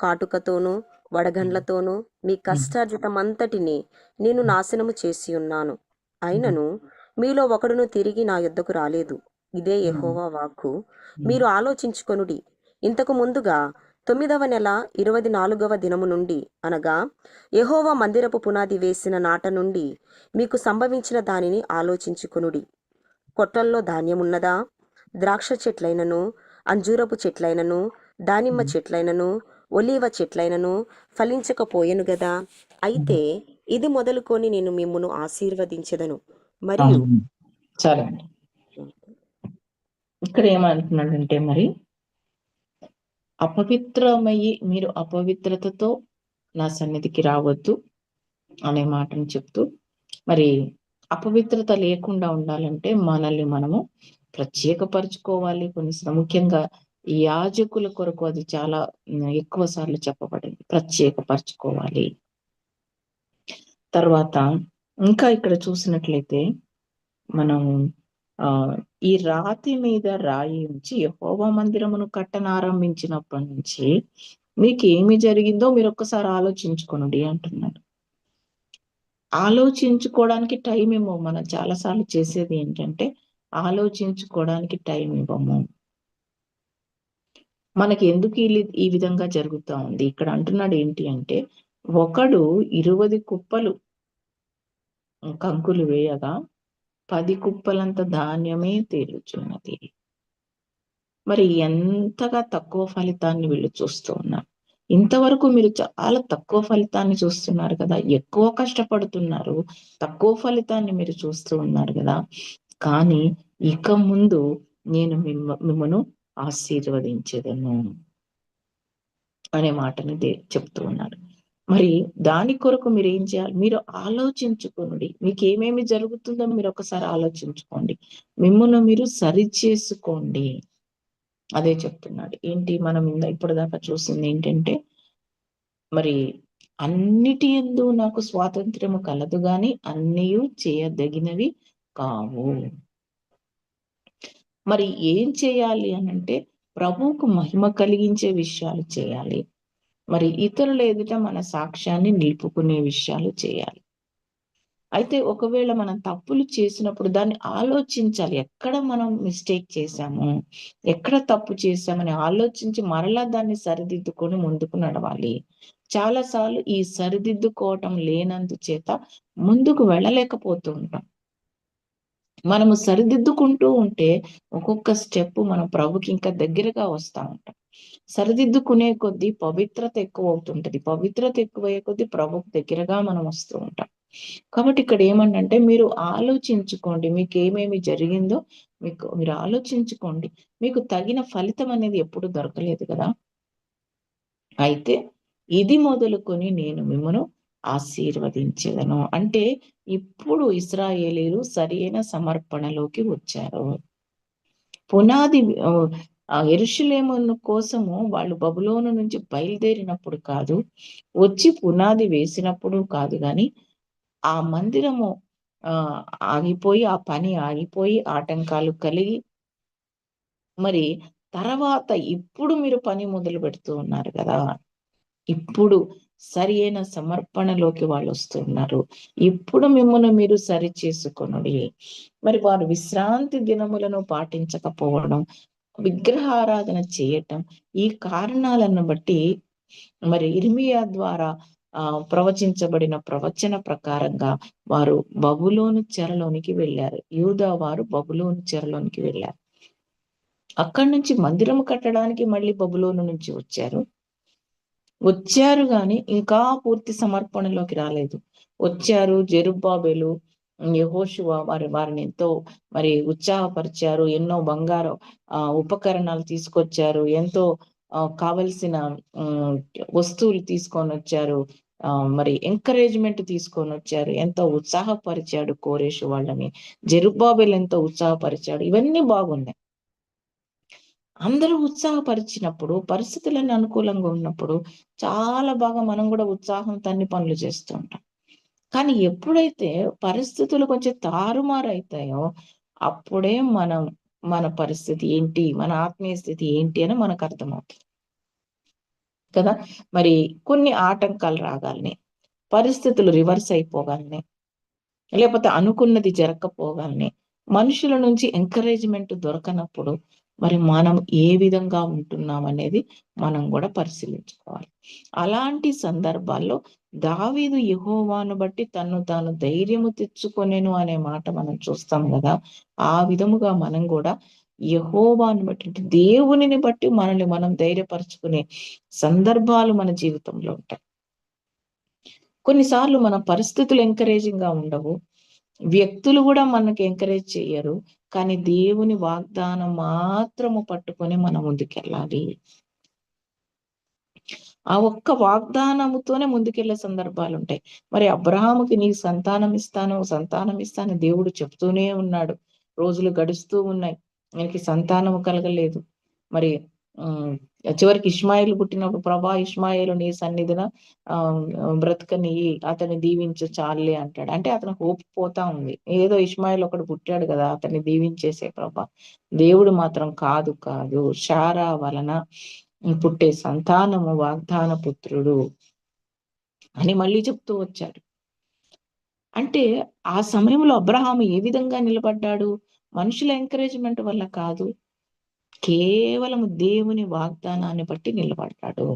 కాటుకతోనూ వడగండ్లతోనూ మీ కష్టార్జితమంతటిని నేను నాశనము చేసి ఉన్నాను. అయినను మీలో ఒకడును తిరిగి నా యొద్దకు రాలేదు. ఇదే యెహోవా వాక్కు. మీరు ఆలోచించుకొనుడి. ఇంతకు ముందుగా తొమ్మిదవ నెల ఇరవై నాలుగవ దినము నుండి అనగా యెహోవా మందిరపు పునాది వేసిన నాట నుండి మీకు సంభవించిన దానిని ఆలోచించుకొనుడి. కొట్టల్లో ధాన్యమున్నదా? ద్రాక్ష చెట్లైనను అంజూరపు చెట్లైనను దానిమ్మ చెట్లైనను ఒలీవ చెట్లైనను ఫలించకపోయెను గదా. అయితే ఇది మొదలుకొని నేను మిమ్మును ఆశీర్వదించదను. మరియు సరే ఇక్కడ ఏమంటున్నాడంటే మరి అపవిత్రమయ్యి మీరు అపవిత్రతతో నా సన్నిధికి రావద్దు అనే మాటను చెప్తూ మరి అపవిత్రత లేకుండా ఉండాలంటే మనల్ని మనము ప్రత్యేకపరచుకోవాలి. కొన్ని ముఖ్యంగా యాజకుల కొరకు అది చాలా ఎక్కువ సార్లు చెప్పబడింది. ప్రత్యేకపరచుకోవాలి. తర్వాత ఇంకా ఇక్కడ చూసినట్లయితే మనం ఆ ఈ రాతి మీద రాయి ఉంచి యహోవా మందిరమును కట్టనారంభించినప్పటి నుంచి మీకు ఏమి జరిగిందో మీరు ఒక్కసారి ఆలోచించుకోనండి అంటున్నాడు ఆలోచించుకోవడానికి టైం ఇవ్వము. మనం చాలాసార్లు చేసేది ఏంటంటే ఆలోచించుకోవడానికి టైం ఇవ్వము. మనకి ఎందుకు ఈ విధంగా జరుగుతా ఉంది? ఇక్కడ అంటున్నాడు ఏంటి అంటే ఒకడు ఇరువది కుప్పలు కంకులు వేయగా పది కుప్పలంత ధాన్యమే తేలుచున్నది. మరి ఎంతగా తక్కువ ఫలితాన్ని వీళ్ళు చూస్తూ ఉన్నారు? ఇంతవరకు మీరు చాలా తక్కువ ఫలితాన్ని చూస్తున్నారు కదా ఎక్కువ కష్టపడుతున్నారు తక్కువ ఫలితాన్ని మీరు చూస్తూ ఉన్నారు కదా. కానీ ఇక ముందు నేను మిమ్మ మిమ్మను ఆశీర్వదించేదను అనే మాటని చెప్తూ ఉన్నాడు మరి దాని కొరకు మీరు ఏం చేయాలి? మీరు ఆలోచించుకోండి. మీకు ఏమేమి జరుగుతుందో మీరు ఒకసారి ఆలోచించుకోండి. మిమ్మల్ని మీరు సరి చేసుకోండి అదే చెప్తున్నాడు. ఏంటి? మనం ఇప్పుడు దాకా చూసింది ఏంటంటే మరి అన్నిటి ఎందు నాకు స్వాతంత్ర్యము కలదు గాని అన్నీ చేయదగినవి కావు. మరి ఏం చేయాలి అని అంటే ప్రభువుకు మహిమ కలిగించే విషయాలు చేయాలి. మరి ఇతరుల ఎదుట మన సాక్ష్యాన్ని నిలుపుకునే విషయాలు చేయాలి. అయితే ఒకవేళ మనం తప్పులు చేసినప్పుడు దాన్ని ఆలోచించాలి. ఎక్కడ మనం మిస్టేక్ చేశాము? ఎక్కడ తప్పు చేశామని ఆలోచించి మరలా దాన్ని సరిదిద్దుకొని ముందుకు నడవాలి. చాలాసార్లు ఈ సరిదిద్దుకోవటం లేనందు చేత ముందుకు వెళ్ళలేకపోతూ ఉంటాం. మనము సరిదిద్దుకుంటూ ఉంటే ఒక్కొక్క స్టెప్ మనం ప్రభుకి ఇంకా దగ్గరగా వస్తా ఉంటాం సరిదిద్దుకునే కొద్దీ పవిత్రత ఎక్కువ అవుతుంటది పవిత్రత ఎక్కువయ్యే కొద్దీ ప్రభుకు దగ్గరగా మనం వస్తూ ఉంటాం. కాబట్టి ఇక్కడ ఏమంటే మీరు ఆలోచించుకోండి. మీకు ఏమేమి జరిగిందో మీకు మీరు ఆలోచించుకోండి. మీకు తగిన ఫలితం అనేది ఎప్పుడు దొరకలేదు కదా. అయితే ఇది మొదలుకొని నేను మిమ్మను ఆశీర్వదించేదను. అంటే ఇప్పుడు ఇస్రాయేలీలు సరైన సమర్పణలోకి వచ్చారు. పునాది ఎరుషులేమును కోసము వాళ్ళు బబులోను నుంచి బయలుదేరినప్పుడు కాదు వచ్చి పునాది వేసినప్పుడు కాదు కానీ ఆ మందిరము ఆ ఆగిపోయి ఆ పని ఆగిపోయి ఆటంకాలు కలిగి మరి తర్వాత ఇప్పుడు మీరు పని మొదలు పెడుతూ ఉన్నారు కదా. ఇప్పుడు సరి అయిన సమర్పణలోకి వాళ్ళు వస్తున్నారు. ఇప్పుడు మిమ్మల్ని మీరు సరి చేసుకొనుడి. మరి వారు విశ్రాంతి దినములను పాటించకపోవడం విగ్రహారాధన చేయటం ఈ కారణాలను బట్టి మరి ఇర్మియా ద్వారా ఆ ప్రవచించబడిన ప్రవచన ప్రకారంగా వారు బబులోను చెరలోనికి వెళ్ళారు. యూదా వారు బబులోను చెరలోనికి వెళ్ళారు. అక్కడి నుంచి మందిరం కట్టడానికి మళ్ళీ బబులోను నుంచి వచ్చారు. వచ్చారు గాని ఇంకా పూర్తి సమర్పణలోకి రాలేదు. వచ్చారు జెరుబాబెలు యహోషువ వారి వారిని ఎంతో మరి ఉత్సాహపరిచారు ఎన్నో బంగారు ఆ ఉపకరణాలు తీసుకొచ్చారు ఎంతో కావలసిన వస్తువులు తీసుకొని వచ్చారు ఆ మరి ఎంకరేజ్మెంట్ తీసుకొని వచ్చారు ఎంతో ఉత్సాహపరిచాడు కోరేషు వాళ్ళని. జెరుబాబెల్ ఎంతో ఉత్సాహపరిచాడు ఇవన్నీ బాగున్నాయి. అందరూ ఉత్సాహపరిచినప్పుడు పరిస్థితులన్నీ అనుకూలంగా ఉన్నప్పుడు చాలా బాగా మనం కూడా ఉత్సాహం తన్ని పనులు చేస్తూ ఉంటాం. కానీ ఎప్పుడైతే పరిస్థితులు కొంచెం తారుమారు అవుతాయో అప్పుడే మనం మన పరిస్థితి ఏంటి మన ఆత్మీయ స్థితి ఏంటి అని మనకు అర్థమవుతుంది. కదా? మరి కొన్ని ఆటంకాలు రాగాలని పరిస్థితులు రివర్స్ అయిపోగాలని లేకపోతే అనుకున్నది జరగకపోగాలని మనుషుల నుంచి ఎంకరేజ్మెంట్ దొరకనప్పుడు మరి మనం ఏ విధంగా ఉంటున్నాం అనేది మనం కూడా పరిశీలించుకోవాలి. అలాంటి సందర్భాల్లో దావీదు యహోవాను బట్టి తను తాను ధైర్యము తెచ్చుకొనేను అనే మాట మనం చూస్తాం కదా ఆ విధముగా మనం కూడా యహోవాను బట్టి దేవునిని బట్టి మనల్ని మనం ధైర్యపరచుకునే సందర్భాలు మన జీవితంలో ఉంటాయి. కొన్నిసార్లు మన పరిస్థితులు ఎంకరేజింగ్గా ఉండవు. వ్యక్తులు కూడా మనకి ఎంకరేజ్ చేయరు కానీ దేవుని వాగ్దానం మాత్రము పట్టుకొని మనం ముందుకెళ్ళాలి. ఆ ఒక్క వాగ్దానముతోనే ముందుకెళ్ళే సందర్భాలు ఉంటాయి మరి అబ్రహాముకి నీ సంతానం ఇస్తాను సంతానం ఇస్తాను దేవుడు చెప్తూనే ఉన్నాడు. రోజులు గడుస్తూ ఉన్నాయి. ఆయనకి సంతానము కలగలేదు. మరి చివరికి ఇష్మాయిల్ పుట్టినప్పుడు ప్రభా ఇష్మాయిల్ నీ సన్నిధిన ఆ బ్రతకని అతన్ని దీవించు చాలే అంటాడు. అంటే అతను హోప్ పోతా ఉంది. ఏదో ఇష్మాయిల్ ఒకడు పుట్టాడు కదా అతన్ని దీవించేసే ప్రభా. దేవుడు మాత్రం కాదు కాదు. షారా వలన పుట్టే సంతానము వాగ్దాన పుత్రుడు అని మళ్ళీ చెప్తూ వచ్చాడు. అంటే ఆ సమయంలో అబ్రహాము ఏ విధంగా నిలబడ్డాడు? మనుషుల ఎంకరేజ్మెంట్ వల్ల కాదు. కేవలం దేవుని వాగ్దానాన్ని బట్టి నిలబడతాడు.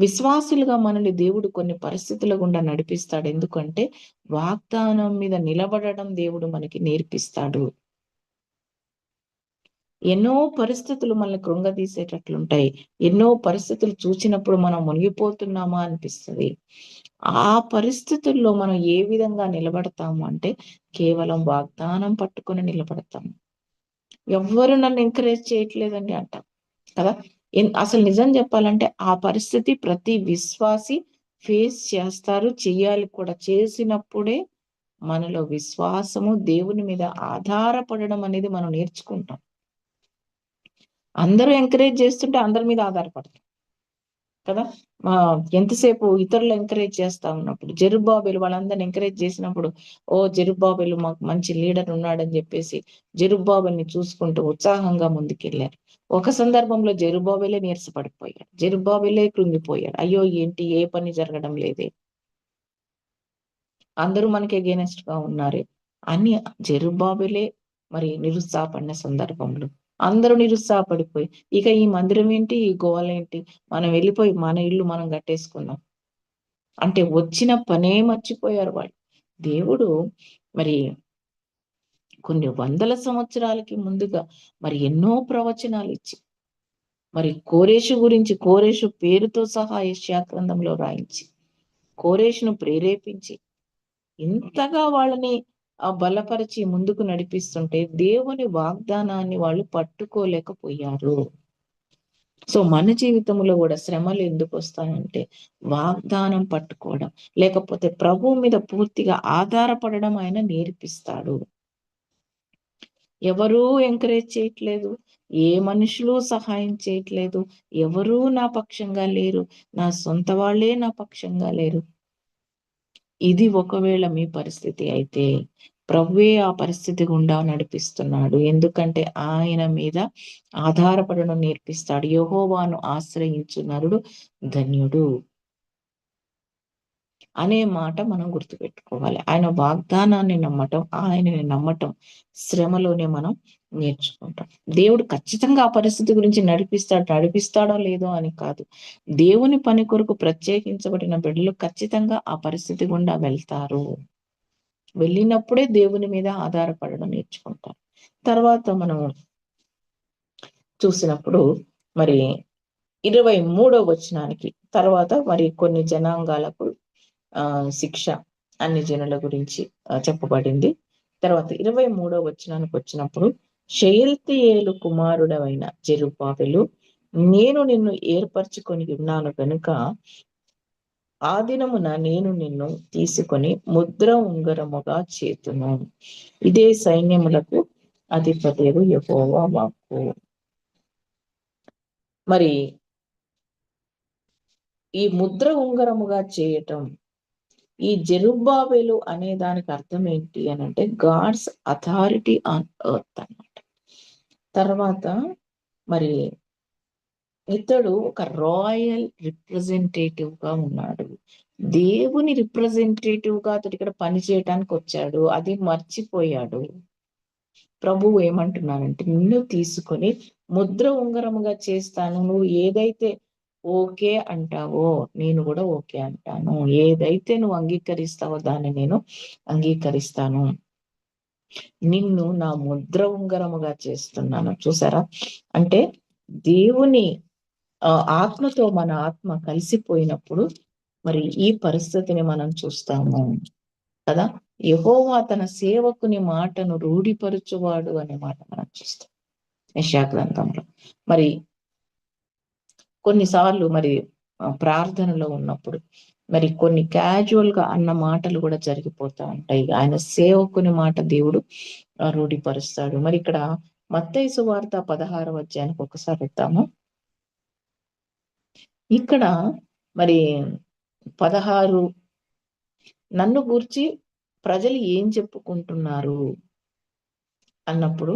విశ్వాసులుగా మనల్ని దేవుడు కొన్ని పరిస్థితుల గుండా నడిపిస్తాడు. ఎందుకంటే వాగ్దానం మీద నిలబడడం దేవుడు మనకి నేర్పిస్తాడు. ఎన్నో పరిస్థితులు మనల్ని కృంగదీసేటట్లుంటాయి. ఎన్నో పరిస్థితులు చూసినప్పుడు మనం మునిగిపోతున్నామా అనిపిస్తుంది. ఆ పరిస్థితుల్లో మనం ఏ విధంగా నిలబడతాము అంటే కేవలం వాగ్దానం పట్టుకొని నిలబడతాము. ఎవ్వరు నన్ను ఎంకరేజ్ చేయట్లేదండి అంటాం. కదా? అసలు నిజం చెప్పాలంటే ఆ పరిస్థితి ప్రతి విశ్వాసి ఫేస్ చేస్తారు చెయ్యాలి కూడా. చేసినప్పుడే మనలో విశ్వాసము దేవుని మీద ఆధారపడడం అనేది మనం నేర్చుకుంటాం. అందరూ ఎంకరేజ్ చేస్తుంటే అందరి మీద ఆధారపడతాం కదా? ఎంతసేపు ఇతరులు ఎంకరేజ్ చేస్తా ఉన్నప్పుడు జరుబాబేలు వాళ్ళందరిని ఎంకరేజ్ చేసినప్పుడు ఓ జరుబాబేలు మాకు మంచి లీడర్ ఉన్నాడని చెప్పేసి జెరుబాబుల్ని చూసుకుంటూ ఉత్సాహంగా ముందుకెళ్ళారు ఒక సందర్భంలో జెరుబాబేలే నీరసపడిపోయాడు. జెరుబాబేలే కృంగిపోయాడు. అయ్యో ఏంటి? ఏ పని జరగడం లేదే? అందరూ మనకి అగేనెస్ట్గా ఉన్నారే. అని జెరుబాబేలే మరి నిరుత్సాహపడిన సందర్భంలో అందరూ నిరుత్సాహపడిపోయి ఇక ఈ మందిరం ఏంటి ఈ గోవాలేంటి మనం వెళ్ళిపోయి మన ఇల్లు మనం కట్టేసుకుందాం. అంటే వచ్చిన పనే మర్చిపోయారు వాళ్ళు. దేవుడు మరి కొన్ని వందల సంవత్సరాలకి ముందుగా మరి ఎన్నో ప్రవచనాలు ఇచ్చి మరి కోరేషు గురించి కోరేషు పేరుతో సహా యెషయా గ్రంథంలో రాయించి కోరేషును ప్రేరేపించి ఇంతగా వాళ్ళని ఆ బలపరిచి ముందుకు నడిపిస్తుంటే దేవుని వాగ్దానాన్ని వాళ్ళు పట్టుకోలేకపోయారు. సో మన జీవితంలో కూడా శ్రమలు ఎందుకు వస్తాయంటే వాగ్దానం పట్టుకోవడం లేకపోతే ప్రభువు మీద పూర్తిగా ఆధారపడడం ఆయన నేర్పిస్తాడు. ఎవరూ ఎంకరేజ్ చేయట్లేదు ఏ మనుషులు సహాయం చేయట్లేదు ఎవరూ నా పక్షంగా లేరు నా సొంత వాళ్ళే నా పక్షంగా లేరు. ఇది ఒకవేళ మీ పరిస్థితి అయితే ప్రభువే ఆ పరిస్థితి గుండా నడిపిస్తున్నాడు. ఎందుకంటే ఆయన మీద ఆధారపడను నేర్పిస్తాడు. యహోవాను ఆశ్రయించు నరుడు ధన్యుడు. అనే మాట మనం గుర్తుపెట్టుకోవాలి. ఆయన వాగ్దానాన్ని నమ్మటం ఆయనని నమ్మటం శ్రమలోనే మనం నేర్చుకుంటాం. దేవుడు ఖచ్చితంగా ఆ పరిస్థితి గురించి నడిపిస్తాడు నడిపిస్తాడో లేదో అని కాదు. దేవుని పని కొరకు ప్రత్యేకించబడిన బిడ్డలు ఖచ్చితంగా ఆ పరిస్థితి గుండా వెళ్తారు. వెళ్ళినప్పుడే దేవుని మీద ఆధారపడడం నేర్చుకుంటారు. తర్వాత మనం చూసినప్పుడు మరి ఇరవై మూడో వచనానికి తర్వాత మరి కొన్ని జనాంగాలకు ఆ శిక్ష అన్ని జనుల గురించి చెప్పబడింది. తర్వాత ఇరవై మూడో వచనానికి వచ్చినప్పుడు షయల్తీయేలు కుమారుడమైన జెరుబాబెలు నేను నిన్ను ఏర్పరచుకొని ఉన్నాను కనుక ఆ దినమున నేను నిన్ను తీసుకొని ముద్ర ఉంగరముగా చేతును. ఇదే సైన్యములకు అధిపతియగు యహోవా వాక్కు మరి ఈ ముద్ర ఉంగరముగా చేయటం ఈ జెరుబాబేలు అనే దానికి అర్థం ఏంటి అని అంటే గాడ్స్ అథారిటీ ఆన్ ఎర్త్ అన్నమాట. తర్వాత మరి ఇతడు ఒక రాయల్ రిప్రజెంటేటివ్గా ఉన్నాడు. దేవుని రిప్రజెంటేటివ్గా అతడు ఇక్కడ పని చేయడానికి వచ్చాడు. అది మర్చిపోయాడు. ప్రభువు ఏమంటున్నానంటే నిన్ను తీసుకొని ముద్ర ఉంగరముగా చేస్తాను. నువ్వు ఏదైతే ఓకే అంటావో నేను కూడా ఓకే అంటాను. ఏదైతే నువ్వు అంగీకరిస్తావో దాన్ని నేను అంగీకరిస్తాను. నిన్ను నా ముద్ర ఉంగరముగా చేస్తున్నాను. చూసారా? అంటే దేవుని ఆత్మతో మన ఆత్మ కలిసిపోయినప్పుడు మరి ఈ పరిస్థితిని మనం చూస్తాము. కదా? యహోవా తన సేవకుని మాటను రూఢిపరచువాడు అనే మాట మనం చూస్తాం. యెషయా మరి కొన్నిసార్లు మరి ప్రార్థనలో ఉన్నప్పుడు మరి కొన్ని క్యాజువల్గా అన్న మాటలు కూడా జరిగిపోతా ఉంటాయి. ఆయన సేవకుని మాట దేవుడు రూఢిపరుస్తాడు. మరి ఇక్కడ మత్తైసు వార్త పదహారు అధ్యాయానికి ఒకసారి వద్దాము ఇక్కడ మరి పదహారు. నన్ను గూర్చి ప్రజలు ఏం చెప్పుకుంటున్నారు? అన్నప్పుడు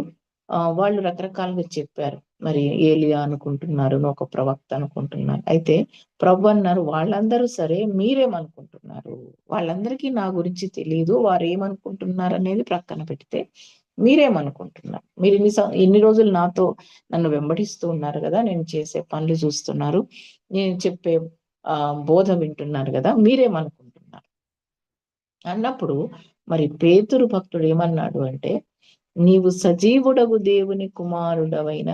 వాళ్ళు రకరకాలుగా చెప్పారు. మరి ఏలియా అనుకుంటున్నారు ఒక ప్రవక్త అనుకుంటున్నారు. అయితే ప్రభు అన్నారు వాళ్ళందరూ సరే మీరేమనుకుంటున్నారు? వాళ్ళందరికీ నా గురించి తెలియదు వారు ఏమనుకుంటున్నారు అనేది ప్రక్కన పెడితే మీరేమనుకుంటున్నారు? మీరు ఇన్ని ఇన్ని రోజులు నాతో నన్ను వెంబడిస్తూ ఉన్నారు కదా నేను చేసే పనులు చూస్తున్నారు నేను చెప్పే ఆ బోధ వింటున్నారు కదా మీరేమనుకుంటున్నారు? అన్నప్పుడు మరి పేతురు భక్తుడు ఏమన్నాడు అంటే నీవు సజీవుడగు దేవుని కుమారుడవైన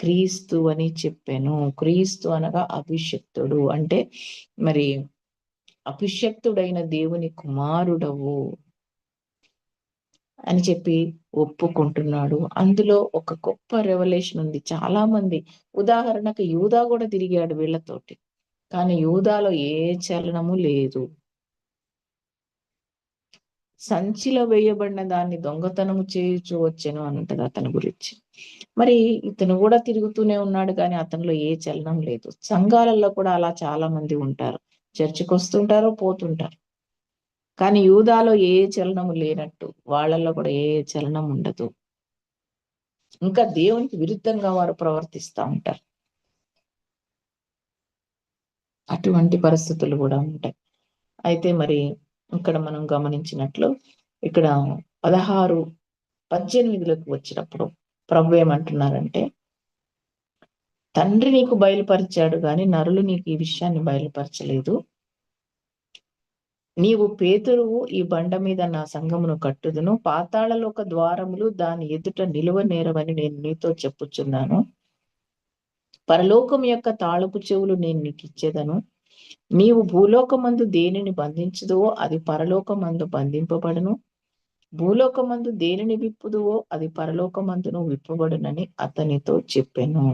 క్రీస్తు అని చెప్పాను. క్రీస్తు అనగా అభిషక్తుడు. అంటే మరి అభిషక్తుడైన దేవుని కుమారుడవు. అని చెప్పి ఒప్పుకుంటున్నాడు. అందులో ఒక గొప్ప రెవల్యూషన్ ఉంది. చాలా మంది ఉదాహరణకు యూదా కూడా తిరిగాడు వీళ్ళతోటి. కానీ యూదాలో ఏ చలనము లేదు. సంచిలో వేయబడిన దాన్ని దొంగతనము చేయుచు వచ్చాను అంటది అతని గురించి. మరి ఇతను కూడా తిరుగుతూనే ఉన్నాడు కానీ అతనిలో ఏ చలనం లేదు. సంఘాలలో కూడా అలా చాలా మంది ఉంటారు. చర్చికి వస్తుంటారు పోతుంటారు. కానీ యూదాలో ఏ చలనము లేనట్టు వాళ్ళల్లో కూడా ఏ చలనం ఉండదు. ఇంకా దేవునికి విరుద్ధంగా వారు ప్రవర్తిస్తూ ఉంటారు. అటువంటి పరిస్థితులు కూడా ఉంటాయి. అయితే మరి ఇక్కడ మనం గమనించినట్లు ఇక్కడ పదహారు పద్దెనిమిదిలోకి వచ్చినప్పుడు ప్రభు ఏమంటున్నారంటే తండ్రి నీకు బయలుపరిచాడు కానీ నరులు నీకు ఈ విషయాన్ని బయలుపరచలేదు. నీవు పేతురువు ఈ బండ మీద నా సంఘమును కట్టుదును. పాతాళలోక ద్వారములు దాని ఎదుట నిలువ నేరవని నేను నీతో చెప్పుచున్నాను. పరలోకం యొక్క తాళపు చెవులు నేను నీకు ఇచ్చేదను. నీవు భూలోకమందు దేనిని బంధించుదువో అది పరలోకమందు బంధింపబడును. భూలోకమందు దేనిని విప్పుదువో అది పరలోకమందును విప్పబడునని అతనితో చెప్పాను.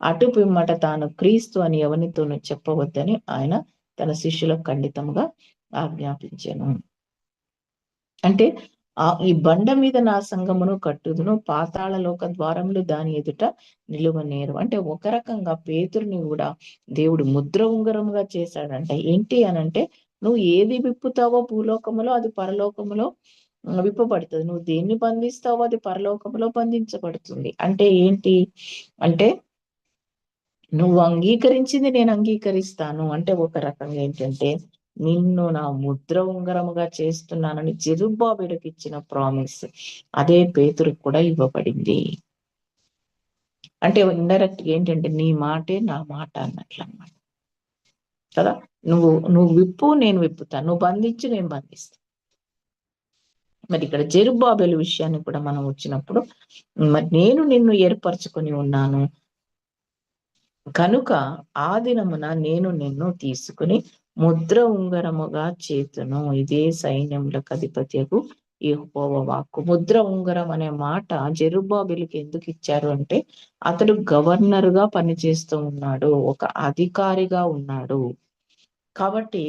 అటు పిమ్మట తాను క్రీస్తు అని ఎవరితోనూ చెప్పవద్దని ఆయన తన శిష్యులకు ఖండితంగా ఆజ్ఞాపించాను. అంటే ఆ ఈ బండ మీద నా సంగమును కట్టుదును పాతాళ లోక ద్వారములు దాని ఎదుట నిలువ నేరు. అంటే ఒక రకంగా పేతురుని కూడా దేవుడు ముద్ర ఉంగరముగా చేశాడంట ఏంటి అనంటే నువ్వు ఏది విప్పుతావో భూలోకములో అది పరలోకములో విప్పబడుతుంది. నువ్వు దేన్ని బంధిస్తావో అది పరలోకములో బంధించబడుతుంది. అంటే ఏంటి? అంటే నువ్వు అంగీకరించింది నేను అంగీకరిస్తాను. అంటే ఒక రకంగా ఏంటంటే నిన్ను నా ముద్ర ఉంగరముగా చేస్తున్నానని జెరుబాబేడుకి ఇచ్చిన ప్రామిస్ అదే పేతురికి కూడా ఇవ్వబడింది. అంటే ఇండైరెక్ట్ ఏంటంటే నీ మాటే నా మాట అన్నట్లు అన్నమాట కదా? నువ్వు నువ్వు విప్పు నేను విప్పుతాను నువ్వు బంధించు నేను బంధిస్తాను మరి ఇక్కడ జెరుబ్బాబెలు విషయాన్ని కూడా మనం వచ్చినప్పుడు మరి నేను నిన్ను ఏర్పరచుకొని ఉన్నాను. కనుక ఆ దినమున నేను నిన్ను తీసుకుని ముద్ర ఉంగరముగా చేతును ఇదే సైన్యములకు అధిపత్యకు యెహోవా వాక్కు. ముద్ర ఉంగరం అనే మాట జెరుబ్బాబెలుకి ఎందుకు ఇచ్చారు అంటే అతడు గవర్నర్గా పనిచేస్తూ ఉన్నాడు ఒక అధికారిగా ఉన్నాడు. కాబట్టి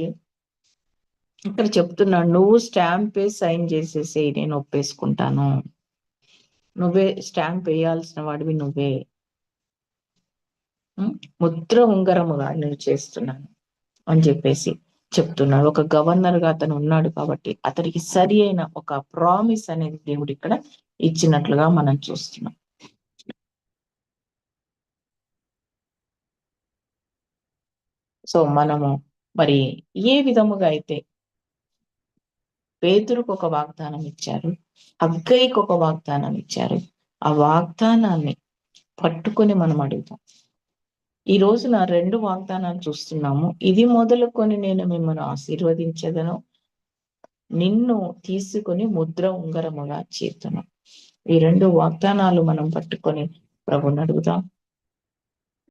ఇక్కడ చెప్తున్నాడు నువ్వు స్టాంప్ వేసి సైన్ చేసేసి నేను ఒప్పేసుకుంటాను. నువ్వే స్టాంప్ వేయాల్సిన వాడివి నువ్వే. ముద్ర ఉంగరముగా నేను చేస్తున్నాను. అని చెప్పేసి చెప్తున్నాడు ఒక గవర్నర్గా అతను ఉన్నాడు కాబట్టి అతనికి సరి అయిన ఒక ప్రామిస్ అనేది దేవుడు ఇక్కడ ఇచ్చినట్లుగా మనం చూస్తున్నాం. సో మనము మరి ఏ విధముగా అయితే పేతురుకు ఒక వాగ్దానం ఇచ్చారు అగ్గయ్యకు ఒక వాగ్దానం ఇచ్చారు ఆ వాగ్దానాన్ని పట్టుకొని మనం అడుగుతాం. ఈ రోజున రెండు వాగ్దానాలు చూస్తున్నాము. ఇది మొదలుకొని నేను మిమ్మల్ని ఆశీర్వదించదను. నిన్ను తీసుకొని ముద్ర ఉంగరముగా చేతును. ఈ రెండు వాగ్దానాలు మనం పట్టుకొని ప్రభుని అడుగుదాం.